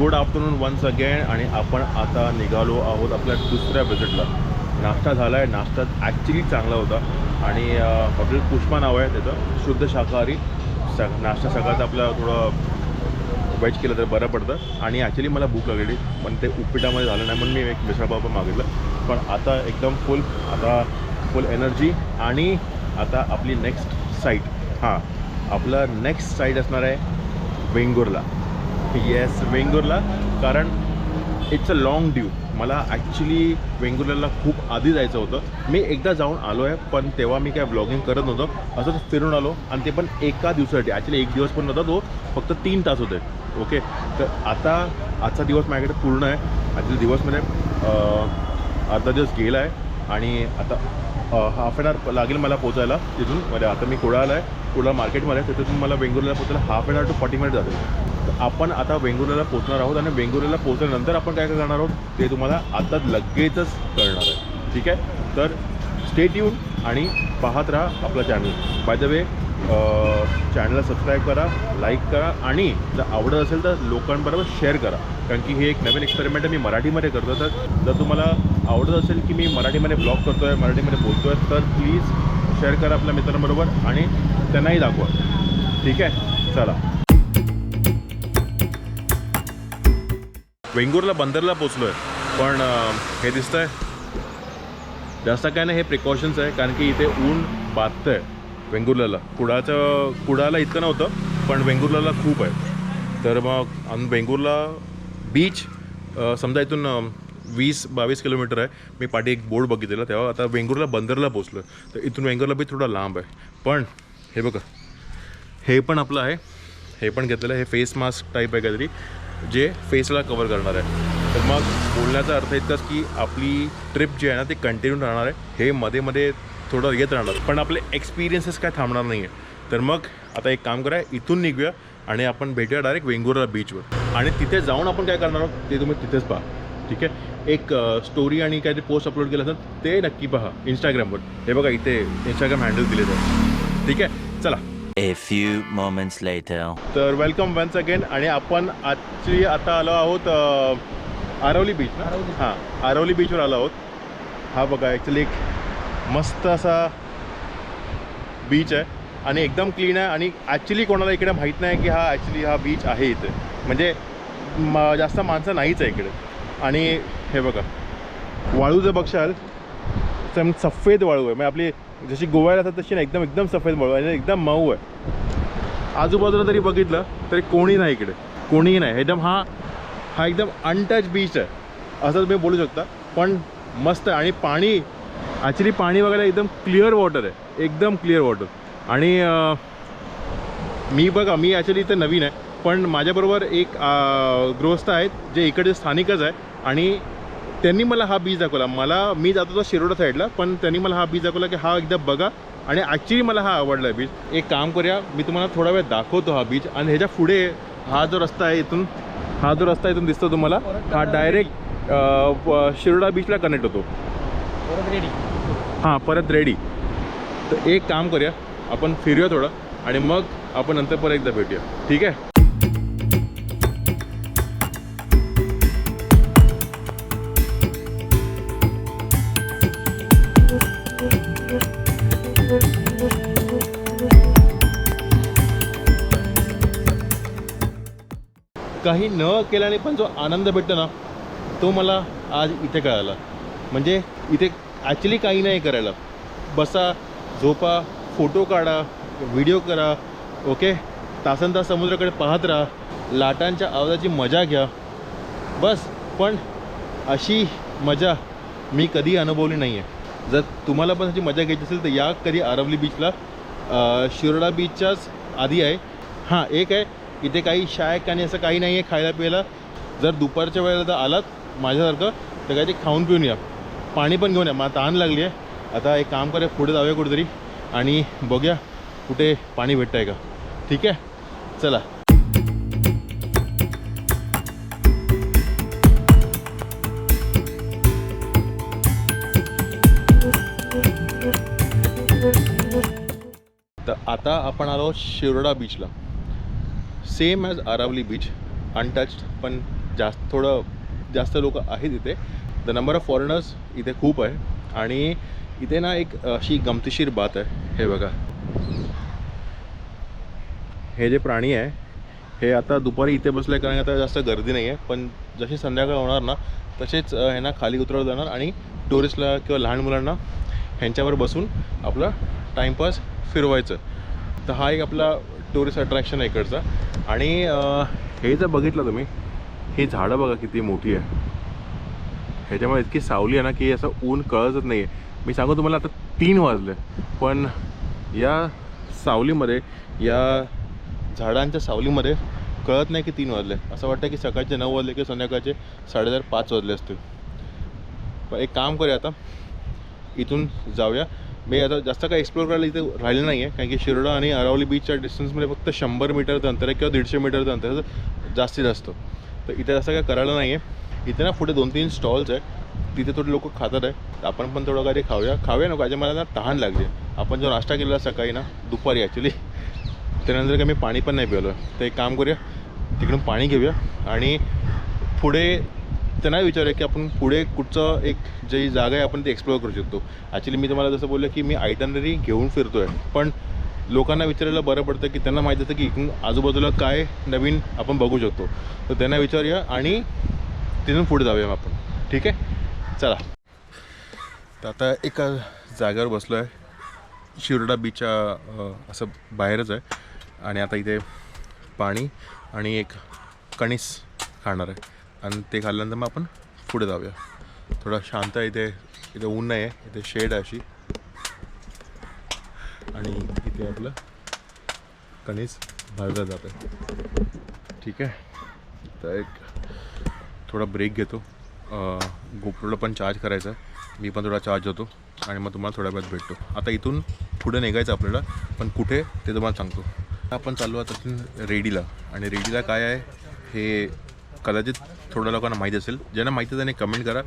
Good afternoon once again आणि आपण आता निघालो आहोत आपल्या दुसऱ्या विजिटला नाश्ता झाला आहे नाश्ता ॲक्च्युली चांगला होता. आणि हॉटेल पुष्पा नाव आहे त्याचं. शुद्ध शाकाहारी. स नाश्ता सकाळचा आपला थोडं वेज केलं तर बरं पडतं. आणि ॲक्च्युली मला भूक लागलेली पण ते उपपिटामध्ये झालं नाही म्हणून मी एक मिसळपाव पण मागितलं. पण आता एकदम फुल आता फुल एनर्जी आणि आता आपली नेक्स्ट साईट हां आपलं नेक्स्ट साईट असणार आहे वेंगुर्ला. येस वेंगुर्ला कारण इट्स अ लाँग ड्यू मला ॲक्च्युली वेंगुर्ल्याला खूप आधी जायचं होतं. मी एकदा जाऊन आलो आहे पण तेव्हा मी काय ब्लॉगिंग करत नव्हतो. असंच फिरून आलो आणि ते पण एका दिवसासाठी. ॲक्च्युली एक दिवस पण नव्हता तो फक्त तीन तास होते. ओके तर आता आजचा दिवस माझ्याकडे पूर्ण आहे. ॲक्च्युली दिवस म्हणजे अर्धा दिवस गेला आहे आणि आता हाफ एन आवर लागेल मला पोचायला तिथून. म्हणजे आता मी कुडाळला आहे. कुडाळ मार्केटमध्ये आहे, तिथून मला वेंगुर्ल्याला पोचायला half an hour to forty minute जाते तर आपण आता वेंगुर्ल्याला पोचणार आहोत आणि वेंगुर्ल्याला पोचल्यानंतर आपण काय काय करणार आहोत ते तुम्हाला आता लगेचच कळणार आहे. ठीक आहे? तर स्टेट येऊन आणि पाहत राहा आपला चॅनल बाय द वे चॅनलला सबस्क्राईब करा लाईक करा आणि जर आवडत असेल तर लोकांबरोबर शेअर करा. कारण की हे एक नवीन एक्सपेरिमेंट मी मराठीमध्ये करतो तर जर तुम्हाला आवडत असेल की मी मराठीमध्ये ब्लॉग करतो आहे मराठीमध्ये बोलतो आहे तर प्लीज शेअर करा आपल्या मित्रांबरोबर आणि त्यांनाही दाखवा. ठीक आहे? चला. वेंगुर्ला बंदरला पोचलो आहे पण हे हे दिसतंय. जास्त काय नाही हे प्रिकॉशन्स आहे कारण की इथे ऊन बाधतं आहे वेंगुर्ल्याला. कुडाचं कुडाला इतकं नव्हतं पण वेंगुर्ल्याला खूप आहे. तर मग आणि वेंगुर्ला बीच समजा इथून वीस बावीस किलोमीटर आहे. मी पाठी एक बोर्ड बघितलेला तेव्हा आता वेंगुर्ला बंदरला पोचलो तर इथून वेंगुर्ला बीच थोडा लांब आहे. पण हे बघा. हे पण आपलं आहे. हे पण घेतलेलं आहे. हे फेस मास्क टाईप आहे काहीतरी. जे फेसला कवर करणार आहे. तर मग बोलण्याचा अर्थ इतकाच की आपली ट्रिप जी आहे ना ती कंटिन्यू राहणार आहे. हे मध्ये मध्ये थोडं येत राहणार. पण आपले एक्सपिरियन्सेस काय थांबणार नाही आहे तर मग आता एक काम करा इथून निघूया आणि आपण भेटूया डायरेक्ट वेंगुर्ला बीचवर आणि तिथे जाऊन आपण काय करणार आहोत ते तुम्ही तिथेच पहा. ठीक आहे? एक स्टोरी आणि काहीतरी पोस्ट अपलोड केलं असेल ते नक्की पहा इंस्टाग्रामवर हे बघा इथे इंस्टाग्राम हँडल दिले जाईल ठीक आहे? चला. A few moments later. तर वेलकम वन्स अगेन आणि आपण ॲक्च्युली आता आलो आहोत अ, आरवली बीच ना? हां आरवली बीचवर आलो आहोत. हा बघा ॲक्च्युली एक मस्त असा बीच आहे. आणि एकदम क्लीन आहे. आणि ॲक्च्युली कोणाला इकडे माहीत नाही की हा ॲक्च्युली हा बीच आहे इथे. म्हणजे म जास्त माणसं नाहीच आहे इकडे. आणि हे बघा वाळू जर बघशाल तर सफेद वाळू आहे. म्हणजे आपली जशी गोव्याला असतात तशी नाही एकदम एकदम सफेद मळू आहे. आणि एकदम मऊ आहे. आजूबाजूला जरी बघितलं तरी कोणी नाही इकडे. कोणीही नाही. एकदम हा हा एकदम अनटच बीच आहे. असं तुम्ही बोलू शकता. पण मस्त आहे. आणि पाणी ॲक्च्युली पाणी बघायला एकदम क्लिअर वॉटर आहे. एकदम क्लिअर वॉटर आणि मी बघा मी ॲक्च्युली इथे नवीन आहे. पण माझ्याबरोबर एक गृहस्थ आहेत जे इकडचे स्थानिकच आहे. आणि त्यांनी मला हा बीच दाखवला. मला मी जातो तो शिरोडा साईडला पण त्यांनी मला हा बीच दाखवला की हा एकदा बघा. आणि ॲक्च्युली मला हा आवडला आहे बीच एक काम करूया मी तुम्हाला थोडा वेळ दाखवतो हा बीच आणि ह्याच्या पुढे हा जो रस्ता आहे इथून हा जो रस्ता इथून दिसतो तुम्हाला हा डायरेक्ट शिरोडा बीचला कनेक्ट होतो. हां परत रेडी तर एक काम करूया आपण फिरूया थोडं. आणि मग आपण नंतर परत एकदा भेटूया. ठीक आहे? काही न केल्याने पण जो आनंद भेटतो ना तो मला आज इथे कळाला. म्हणजे इथे ॲक्च्युली काही नाही करायला. बसा झोपा फोटो काढा व्हिडिओ करा ओके तासन तास समुद्राकडे पाहत राहा. लाटांच्या आवाजाची मजा घ्या. बस पण अशी मजा मी कधी अनुभवली नाही आहे जर तुम्हाला पण त्याची मजा घ्यायची असेल तर या कधी आरवली बीचला शिरोडा बीचच्याच आधी आहे. हां एक आहे इथे काही शायक आणि असं काही नाही आहे खायला प्यायला. जर दुपारच्या वेळेला जर आलात माझ्यासारखं तर काही ते खाऊन पिऊन या. पाणी पण घेऊन या. मला तहान लागली आहे आता एक काम करूया पुढे जाऊया कुठेतरी आणि बघूया कुठे पाणी भेटतं आहे का. ठीक आहे? चला. तर आता आपण आलो शिरोडा बीचला same as Aravali beach untouched पण जास्त थोडं जास्त लोक आहेत इथे. द नंबर ऑफ फॉरेनर्स इथे खूप आहे. आणि इथे ना एक अशी गमतीशीर बात आहे. हे बघा. हे जे प्राणी आहे हे आता दुपारी इथे बसले कारण आता जास्त गर्दी नाही आहे पण जशी संध्याकाळ होणार ना तसेच ह्यांना खाली उतरवलं जाणार आणि टुरिस्टला किंवा लहान मुलांना ह्यांच्यावर बसून आपला टाईमपास फिरवायचं. तर हा एक आपला टुरिस्ट अट्रॅक्शन आहे इकडचा. आणि हे जर बघितलं तुम्ही ही झाडं बघा किती मोठी आहे. ह्याच्यामुळे इतकी सावली आहे ना की असं ऊन कळतच नाही आहे मी सांगू तुम्हाला आता तीन वाजले पण या सावलीमध्ये या झाडांच्या सावलीमध्ये कळत नाही की तीन वाजले. असं वाटतं की सकाळचे नऊ वाजले की संध्याकाळचे साडेचार पाच वाजले असतील. पण एक काम करूया आता इथून जाऊया. मी आता जास्त काही एक्सप्लोर करायला इथे राहिलं नाही आहे कारण की शिरोडा आणि अरावली बीचच्या डिस्टन्समध्ये फक्त शंभर मीटरचं अंतर आहे किंवा दीडशे मीटरचं अंतर आहे. जास्तीत जास्त. तर इथे जास्त काय करायला नाही आहे इथे ना पुढे दोन तीन स्टॉल्स आहे तिथे थोडे लोक खातात आहे. आपण पण थोडं काही खाऊया. खाऊया नको याच्या मला ना तहान लागली आपण जो नाश्ता केलेला सकाळी ना दुपारी ॲक्च्युली त्यानंतर काय मी पाणी पण नाही पिवलं तर एक काम करूया तिकडून पाणी घेऊया. आणि पुढे त्यांना विचारूया की आपण पुढे कुठचं एक जी जागा आहे आपण ती एक्सप्लोअर करू शकतो. ॲक्च्युली मी तुम्हाला जसं बोललं की मी आयटनरी घेऊन फिरतो आहे पण लोकांना विचारायला बरं पडतं की त्यांना माहीत असतं की इकडून आजूबाजूला काय नवीन आपण बघू शकतो. तर त्यांना विचारूया आणि तिथून पुढे जाऊया आपण. ठीक आहे? चला. तर आता एका जागेवर बसलो आहे शिरोडा बीचच्या असं बाहेरच आहे. आणि आता इथे पाणी आणि एक कणीस खाणार आहे. आणि ते खाल्ल्यानंतर मग आपण पुढे जाऊया. थोडा शांत आहे इथे इथे ऊन नाही आहे इथे शेड आहे अशी. आणि इथे आपलं कणीस भाजलं जातं आहे. ठीक आहे? तर एक थोडा ब्रेक घेतो. गोप्रोला पण चार्ज करायचा आहे. मी पण थोडा चार्ज होतो आणि मग तुम्हाला थोड्या वेळात भेटतो. आता इथून पुढे निघायचं आपल्याला पण कुठे ते तुम्हाला सांगतो. आपण चाललो आता रेडीला. आणि रेडीला काय आहे? हे कदाचित थोड्या लोकांना माहीत असेल. ज्यांना माहिती त्याने कमेंट करा.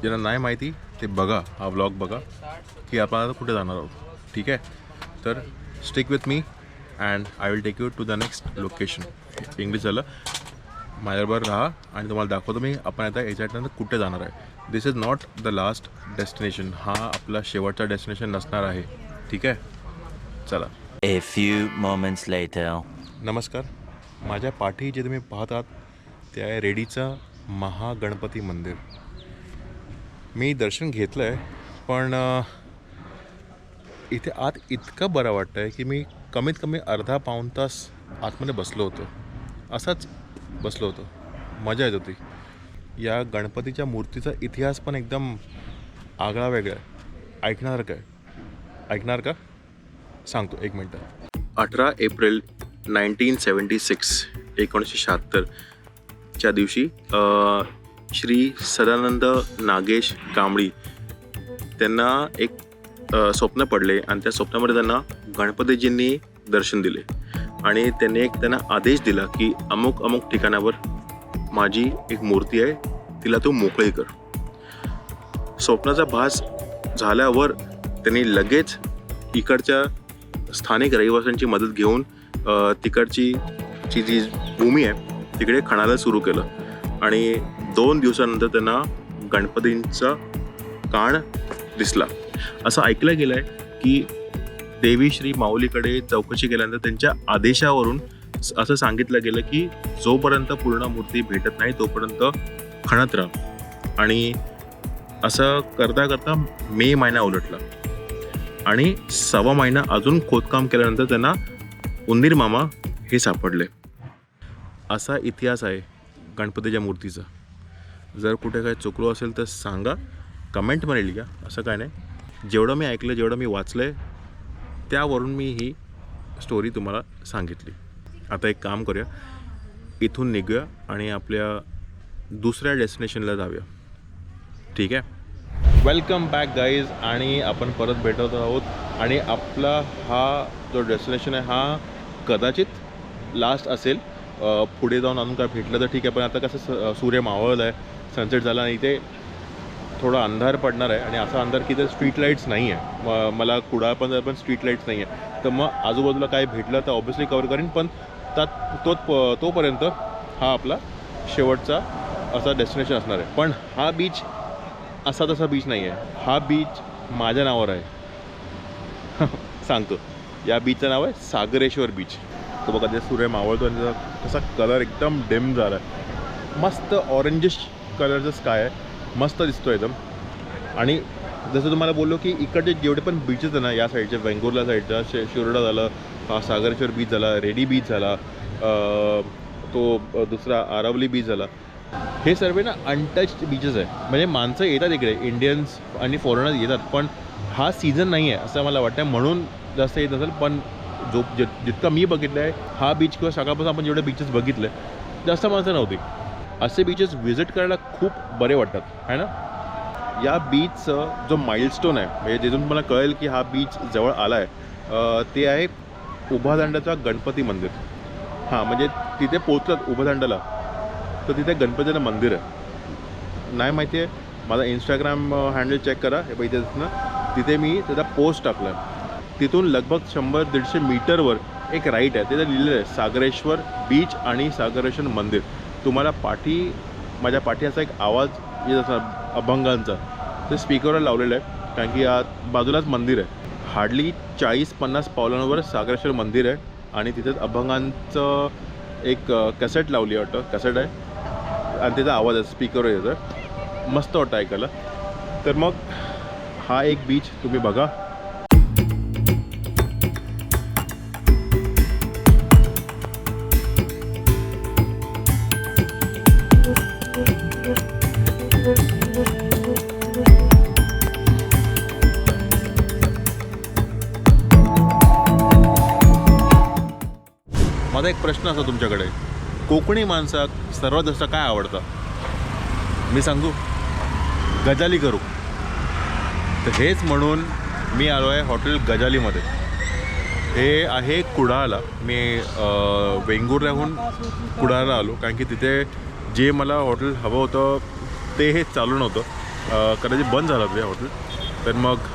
ज्यांना नाही माहिती ते बघा हा व्लॉग बघा की आपण आता कुठे जाणार आहोत. ठीक आहे? तर stick with me and I will take you to the next location English झालं. माझ्याबरोबर राहा आणि तुम्हाला दाखवतो मी आपण आता याच्यानंतर कुठे जाणार आहे. This is not the last destination हा आपला शेवटचा डेस्टिनेशन नसणार आहे. ठीक आहे? चला. A few moments later. नमस्कार. माझ्या पाठी जे तुम्ही पाहतात ते आहे रेडीचं महागणपती मंदिर. मी दर्शन घेतलं आहे पण इथे आत इतकं बरं वाटतं आहे की मी कमीत कमी अर्धा पाऊण तास आतमध्ये बसलो होतो. असाच बसलो होतो. मजा येत होती. या गणपतीच्या मूर्तीचा इतिहास पण एकदम आगळा वेगळा आहे. ऐकणार काय? ऐकणार का? सांगतो एक मिनटं. अठरा एप्रिल नाईन्टीन सेवन्टी सिक्स एकोणीसशे शहात्तर च्या दिवशी श्री सदानंद नागेश कांबळी त्यांना एक स्वप्न पडले आणि त्या स्वप्नामध्ये त्यांना गणपतीजींनी दर्शन दिले. आणि त्यांनी एक त्यांना आदेश दिला की अमुक अमुक ठिकाणावर माझी एक मूर्ती आहे तिला तू मोकळी कर. स्वप्नाचा भास झाल्यावर त्यांनी लगेच इकडच्या स्थानिक रहिवाशांची मदत घेऊन तिकडची ची जी भूमी आहे तिकडे खणायला सुरू केलं. आणि दोन दिवसानंतर त्यांना गणपतींचा काण दिसला. असं ऐकलं गेलं आहे की देवी श्री माऊलीकडे चौकशी केल्यानंतर त्यांच्या आदेशावरून असं सांगितलं गेलं की जोपर्यंत पूर्ण मूर्ती भेटत नाही तोपर्यंत खणत राहा. आणि असं करता करता मे महिना उलटला. आणि सवा महिना अजून खोदकाम केल्यानंतर त्यांना उंदीर मामा हे सापडले. असा इतिहास आहे गणपतीच्या मूर्तीचा. जर कुठे काय चुकलो असेल तर सांगा कमेंटमध्ये लिहा. असं काय नाही. जेवढं मी ऐकलं जेवढं मी वाचलं आहे त्यावरून मी ही स्टोरी तुम्हाला सांगितली. आता एक काम करूया. इथून निघूया आणि आपल्या दुसऱ्या डेस्टिनेशनला जाऊया. ठीक आहे? वेलकम बॅक गाईज आणि आपण परत भेटत आहोत. आणि आपला हा जो डेस्टिनेशन आहे हा कदाचित लास्ट असेल. पुढे जाऊन अजून काय भेटलं तर ठीक आहे पण आता कसं स- सूर्य मावळलं आहे सनसेट झाला आणि इथे थोडा अंधार पडणार आहे आणि असा अंधार की तर स्ट्रीट लाईट्स नाही आहे. म मला कुडाळ पण पण स्ट्रीट लाईट्स नाही आहे. तर मग आजूबाजूला काय भेटलं तर ऑब्व्हियसली कवर करीन पण त्यात तो तोपर्यंत हा आपला शेवटचा असा डेस्टिनेशन असणार आहे. पण हा बीच असा तसा बीच नाही आहे. हा बीच माझ्या नावावर आहे. सांगतो. या बीचचं नाव आहे सागरेश्वर बीच तो बघा ते सूर्य मावळतो आणि त्याचा कसा कलर एकदम डिम झाला आहे. मस्त ऑरेंजिश कलरचं स्काय आहे. मस्त दिसतो एकदम. आणि जसं तुम्हाला बोललो की इकडचे जेवढे पण बीचेस आहे ना या साईडचे वेंगुर्ला साईडचा शे शिरोडा झालं सागरेश्वर बीच झाला रेडी बीच झाला तो दुसरा आरावली बीच झाला. हे सर्व ना अनटच्ड बीचेस आहे म्हणजे माणसं येतात इकडे इंडियन्स आणि फॉरेनर्स येतात पण हा सीझन नाही आहे असं मला वाटतं म्हणून जास्त येत असेल पण जो जितका मी बघितलं आहे हा बीच किंवा सकाळपासून आपण जेवढे बीचेस बघितले जास्त माणसं नव्हती. असे बीचेस व्हिजिट करायला खूप बरे वाटतात आहे ना? या बीचचं जो माइलस्टोन आहे म्हणजे जिथून तुम्हाला कळेल की हा बीच जवळ आला आहे ते आहे उभादांडाचा गणपती मंदिर. हां म्हणजे तिथे पोचलात उभादांडाला तर तिथे गणपतीचं मंदिर आहे. नाही माहिती आहे माझा इंस्टाग्राम हँडल चेक करा हे पाहिजे ना? तिथे मी त्याचा पोस्ट टाकला तिथून लगभग शंभर दीडशे मीटरवर एक राईट आहे. तिथं लिहिलेलं आहे सागरेश्वर बीच आणि सागरेश्वर मंदिर. तुम्हाला पाठी माझ्या पाठी असा एक आवाज येत असणार अभंगांचा. ते स्पीकरवर लावलेलं आहे कारण की या बाजूलाच मंदिर आहे. हार्डली चाळीस पन्नास पावलांवर सागरेश्वर मंदिर आहे आणि तिथेच अभंगांचं एक कॅसेट लावली आहे वाटतं. कॅसेट आहे. आणि त्याचा आवाज आहे स्पीकरवर येतं मस्त वाटतं ऐकायला. तर मग हा एक बीच तुम्ही बघा. माझा एक प्रश्न असा तुमच्याकडे. कोकणी माणसाक सर्वात जास्त काय आवडतं? मी सांगू? गजाली करू. तर हेच म्हणून मी आलो आहे हॉटेल गजालीमध्ये. हे आहे कुडाळला. मी वेंगुर्ल्याहून कुडाळला आलो. कारण की तिथे जे मला हॉटेल हवं होतं ते हे चालू नव्हतं कदाचित बंद झालं ते हॉटेल. तर मग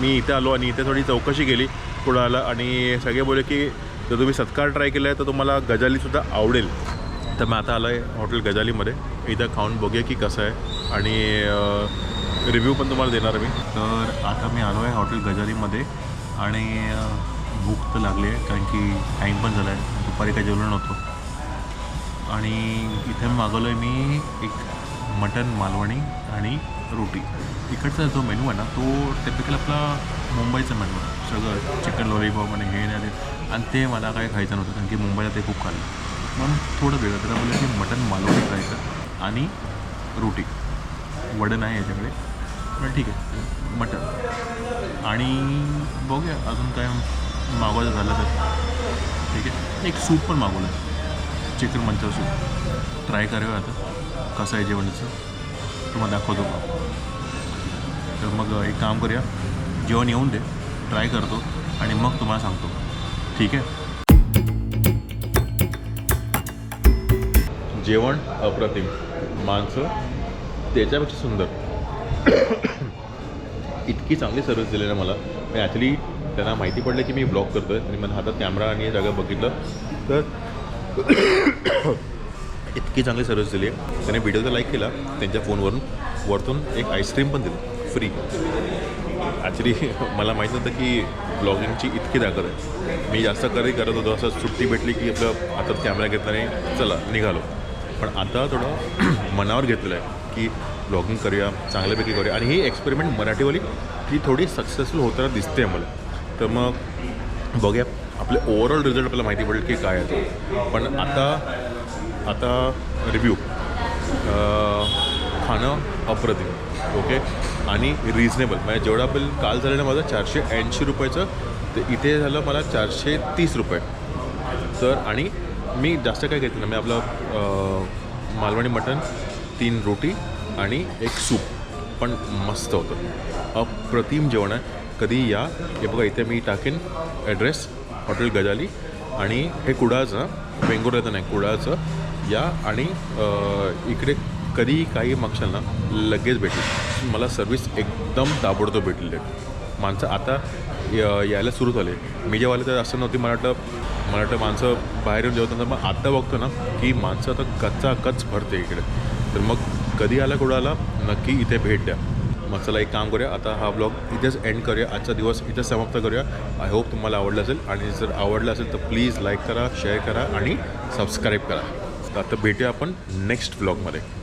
मी इथे आलो आणि इथे थोडी चौकशी केली कुडाळला. आणि सगळे बोलले की जर तुम्ही सत्कार ट्राय केला आहे तर तुम्हाला गजालीसुद्धा आवडेल. तर मी आता आलो आहे हॉटेल गजालीमध्ये. इथं खाऊन बघूया की कसं आहे. आणि रिव्ह्यू पण तुम्हाला देणार मी. तर आता मी आलो आहे हॉटेल गजालीमध्ये. आणि भूक तर लागली आहे कारण की टाईम पण झाला आहे दुपारी काही जेवलो नव्हतो. आणि इथे मागवलं आहे मी एक मटन मालवणी आणि रोटी. इकडचा जो मेनू आहे ना तो टिपिकल आपला मुंबईचं म्हणलं सगळं चिकन लॉलीपॉप आणि हे नाही आणि ते मला काय खायचं नव्हतं कारण की मुंबईला ते खूप खाल्लं. मग थोडं वेगळं त्याला बोललं की मटन मालवणी ट्राय कर. आणि रोटी. वडण आहे याच्याकडे. पण ठीक आहे. मटन. आणि बघूया अजून काय मागवायचं झालं तर. ठीक आहे. एक सूप पण मागवलं. Chicken मंचा soup. ट्राय करूया आता. कसं आहे जेवणाचं. तुम्हाला दाखवतो. तर मग एक काम करूया. जेवण येऊन दे. ट्राय करतो. आणि मग तुम्हाला सांगतो. ठीक आहे? जेवण अप्रतिम. माणसं त्याच्यापेक्षा सुंदर. इतकी चांगली सर्विस दिली ना मला. मी ॲक्च्युली त्यांना माहिती पडलं की मी ब्लॉग करतो आहे आणि मला हातात कॅमेरा आणि सगळं बघितलं तर इतकी चांगली सर्विस दिली. आहे त्याने व्हिडिओचा लाईक केला त्यांच्या फोनवरून वरतून एक आईस्क्रीम पण दिली. फ्री ॲक्च्युली मला माहीत नव्हतं की ब्लॉगिंगची इतकी ताकद आहे. मी जास्त कधी करत होतो असं सुट्टी भेटली की आपलं हातात कॅमेरा घेतला नाही चला निघालो. पण आता थोडं मनावर घेतलं आहे की ब्लॉगिंग करूया चांगल्यापैकी करूया. आणि ही एक्सपेरिमेंट मराठीवाली ती थोडी सक्सेसफुल होताना दिसते आहे मला. तर मग बघूया आपले ओव्हरऑल रिझल्ट आपल्याला माहिती पडेल की काय आहे ते. पण आता आता रिव्ह्यू खाणं अप्रतिम. ओके आणि रिजनेबल म्हणजे जेवढा बिल काल झालेलं माझं चारशे ऐंशी रुपयाचं ते इथे झालं मला चारशे तीस रुपये. तर आणि मी जास्त काय घेतलं ना मी आपलं मालवणी मटण तीन रोटी आणि एक सूप. पण मस्त होतं. अप्रतिम जेवण आहे. कधी या. हे बघा इथे मी टाकेन ॲड्रेस हॉटेल गजाली. आणि हे कुडाळचं वेंगुर्ल्याचं नाही कुडाळचं. या आणि इकडे कधी काही मागशाल ना लगेच भेटेल. मला सर्विस एकदम ताबडतोब भेटलेली आहे. माणसं आता या- यायला सुरू झाले. मी जेव्हा आले तर असं नव्हती मला वाटलं मला वाटतं माणसं बाहेर येऊन जेवतात. मग आत्ता बघतो ना की माणसं आता कच्चा कच भरते इकडे. तर मग कधी आला कुठं आला नक्की इथे भेट द्या. मग चला एक काम करूया आता हा ब्लॉग इथेच एंड करूया. आजचा दिवस इथेच समाप्त करूया. आय होप तुम्हाला आवडलं असेल. आणि जर आवडलं असेल तर प्लीज लाईक करा शेअर करा आणि सबस्क्राईब करा. तर आता भेटूया आपण नेक्स्ट ब्लॉगमध्ये